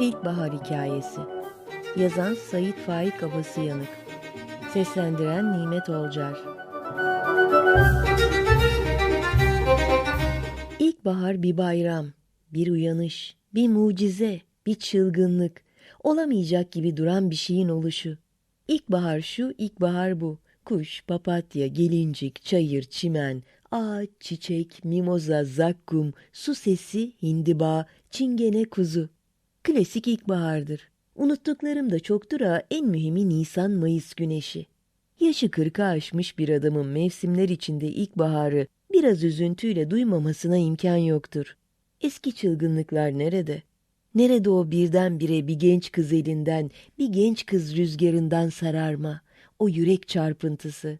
İlkbahar Hikayesi Yazan Sait Faik Abasıyanık Seslendiren Nimet Olcar İlkbahar bir bayram, bir uyanış, bir mucize, bir çılgınlık, olamayacak gibi duran bir şeyin oluşu. İlkbahar şu, ilkbahar bu. Kuş, papatya, gelincik, çayır, çimen, ağaç, çiçek, mimoza, zakkum, su sesi, hindiba, çingene, kuzu. Klasik ilkbahardır. Unuttuklarım da çoktur ha en mühimi Nisan-Mayıs güneşi. Yaşı kırka aşmış bir adamın mevsimler içinde ilkbaharı biraz üzüntüyle duymamasına imkan yoktur. Eski çılgınlıklar nerede? Nerede o birdenbire bir genç kız elinden, bir genç kız rüzgarından sararma, o yürek çarpıntısı?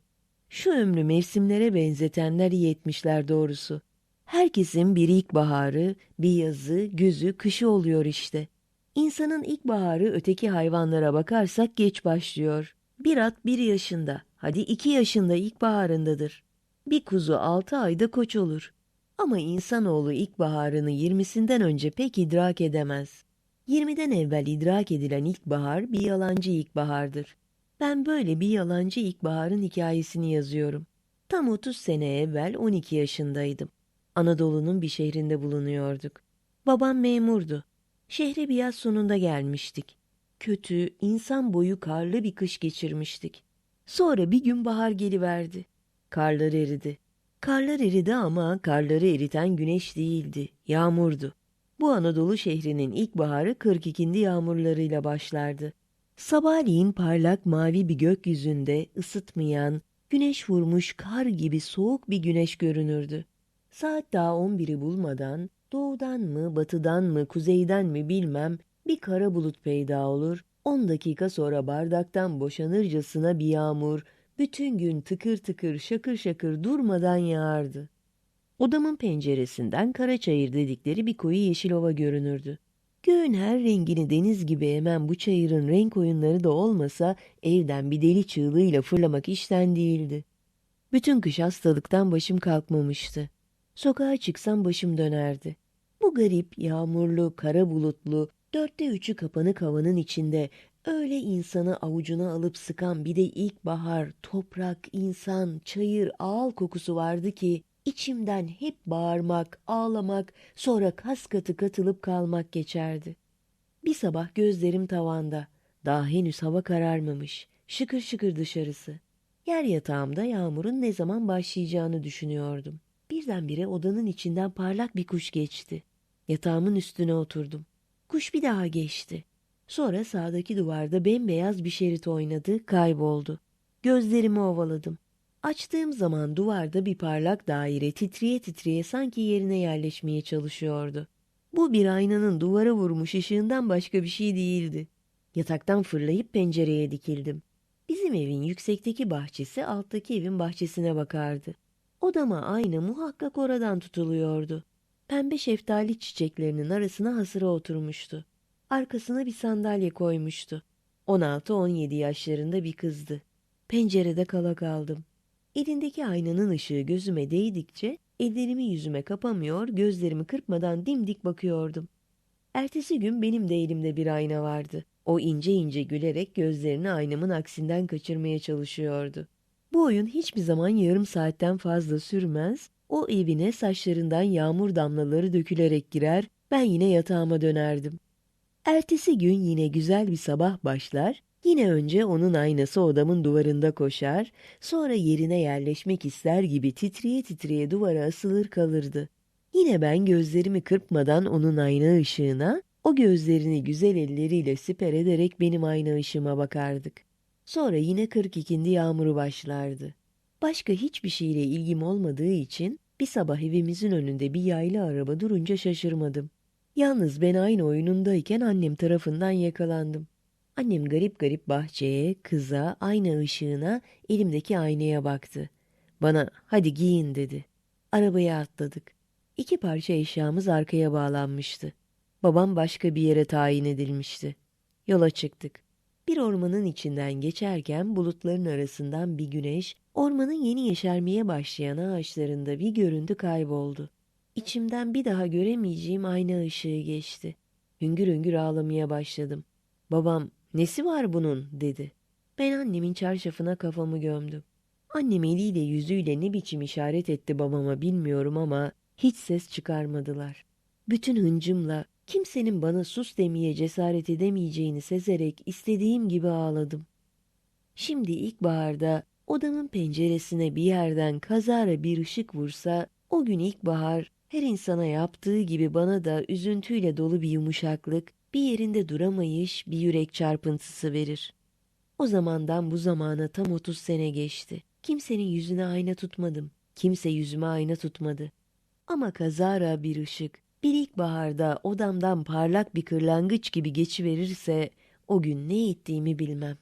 Şu ömrü mevsimlere benzetenler iyi etmişler doğrusu. Herkesin bir ilkbaharı, bir yazı, güzü, kışı oluyor işte. İnsanın ilkbaharı öteki hayvanlara bakarsak geç başlıyor. Bir at bir yaşında, hadi iki yaşında ilkbaharındadır. Bir kuzu altı ayda koç olur. Ama insanoğlu ilkbaharını yirmisinden önce pek idrak edemez. Yirmiden evvel idrak edilen ilkbahar bir yalancı ilkbahardır. Ben böyle bir yalancı ilkbaharın hikayesini yazıyorum. Tam 30 sene evvel 12 yaşındaydım. Anadolu'nun bir şehrinde bulunuyorduk. Babam memurdu. Şehre bir yaz sonunda gelmiştik. Kötü, insan boyu karlı bir kış geçirmiştik. Sonra bir gün bahar geliverdi. Karlar eridi. Karlar eridi ama karları eriten güneş değildi, yağmurdu. Bu Anadolu şehrinin ilkbaharı 42. yağmurlarıyla başlardı. Sabahleyin parlak mavi bir gökyüzünde ısıtmayan, güneş vurmuş kar gibi soğuk bir güneş görünürdü. Saat daha on biri bulmadan doğudan mı, batıdan mı, kuzeyden mi bilmem bir kara bulut peyda olur. On dakika sonra bardaktan boşanırcasına bir yağmur bütün gün tıkır tıkır şakır şakır durmadan yağardı. Odamın penceresinden Karaçayır dedikleri bir koyu yeşil ova görünürdü. Göğün her rengini deniz gibi emen bu çayırın renk oyunları da olmasa evden bir deli çığlığıyla fırlamak işten değildi. Bütün kış hastalıktan başım kalkmamıştı. Sokağa çıksam başım dönerdi. Garip, yağmurlu, kara bulutlu, dörtte üçü kapanık havanın içinde öyle insanı avucuna alıp sıkan bir de ilkbahar, toprak, insan, çayır, ağal kokusu vardı ki içimden hep bağırmak, ağlamak, sonra kas katı katılıp kalmak geçerdi. Bir sabah gözlerim tavanda. Daha henüz hava kararmamış. Şıkır şıkır dışarısı. Yer yatağımda yağmurun ne zaman başlayacağını düşünüyordum. Birdenbire odanın içinden parlak bir kuş geçti. Yatağımın üstüne oturdum. Kuş bir daha geçti. Sonra sağdaki duvarda bembeyaz bir şerit oynadı, kayboldu. Gözlerimi ovaladım. Açtığım zaman duvarda bir parlak daire titriye titriye sanki yerine yerleşmeye çalışıyordu. Bu bir aynanın duvara vurmuş ışığından başka bir şey değildi. Yataktan fırlayıp pencereye dikildim. Bizim evin yüksekteki bahçesi alttaki evin bahçesine bakardı. Odama ayna muhakkak oradan tutuluyordu. Pembe şeftali çiçeklerinin arasına hasıra oturmuştu. Arkasına bir sandalye koymuştu. 16-17 yaşlarında bir kızdı. Pencerede kala kaldım. Elindeki aynanın ışığı gözüme değdikçe ellerimi yüzüme kapamıyor, gözlerimi kırpmadan dimdik bakıyordum. Ertesi gün benim de elimde bir ayna vardı. O ince ince gülerek gözlerini aynamın aksinden kaçırmaya çalışıyordu. Bu oyun hiçbir zaman yarım saatten fazla sürmez, o evine saçlarından yağmur damlaları dökülerek girer, ben yine yatağıma dönerdim. Ertesi gün yine güzel bir sabah başlar, yine önce onun aynası odamın duvarında koşar, sonra yerine yerleşmek ister gibi titriye titriye duvara asılır kalırdı. Yine ben gözlerimi kırpmadan onun ayna ışığına, o gözlerini güzel elleriyle siper ederek benim ayna ışığıma bakardık. Sonra yine 42. yağmuru başlardı. Başka hiçbir şeyle ilgim olmadığı için bir sabah evimizin önünde bir yaylı araba durunca şaşırmadım. Yalnız ben aynı oyunundayken annem tarafından yakalandım. Annem garip garip bahçeye, kıza, ayna ışığına, elimdeki aynaya baktı. Bana hadi giyin dedi. Arabaya atladık. İki parça eşyamız arkaya bağlanmıştı. Babam başka bir yere tayin edilmişti. Yola çıktık. Bir ormanın içinden geçerken bulutların arasından bir güneş, ormanın yeni yeşermeye başlayan ağaçlarında bir görüntü kayboldu. İçimden bir daha göremeyeceğim ayna ışığı geçti. Hüngür hüngür ağlamaya başladım. Babam, nesi var bunun, dedi. Ben annemin çarşafına kafamı gömdüm. Annem eliyle yüzüyle ne biçim işaret etti babama bilmiyorum ama hiç ses çıkarmadılar. Bütün hıncımla kimsenin bana sus demeye cesaret edemeyeceğini sezerek istediğim gibi ağladım. Şimdi ilkbaharda odamın penceresine bir yerden kazara bir ışık vursa o gün ilkbahar her insana yaptığı gibi bana da üzüntüyle dolu bir yumuşaklık, bir yerinde duramayış, bir yürek çarpıntısı verir. O zamandan bu zamana tam 30 sene geçti. Kimsenin yüzüne ayna tutmadım. Kimse yüzüme ayna tutmadı. Ama kazara bir ışık, bir ilkbaharda odamdan parlak bir kırlangıç gibi geçiverirse o gün ne ettiğimi bilmem.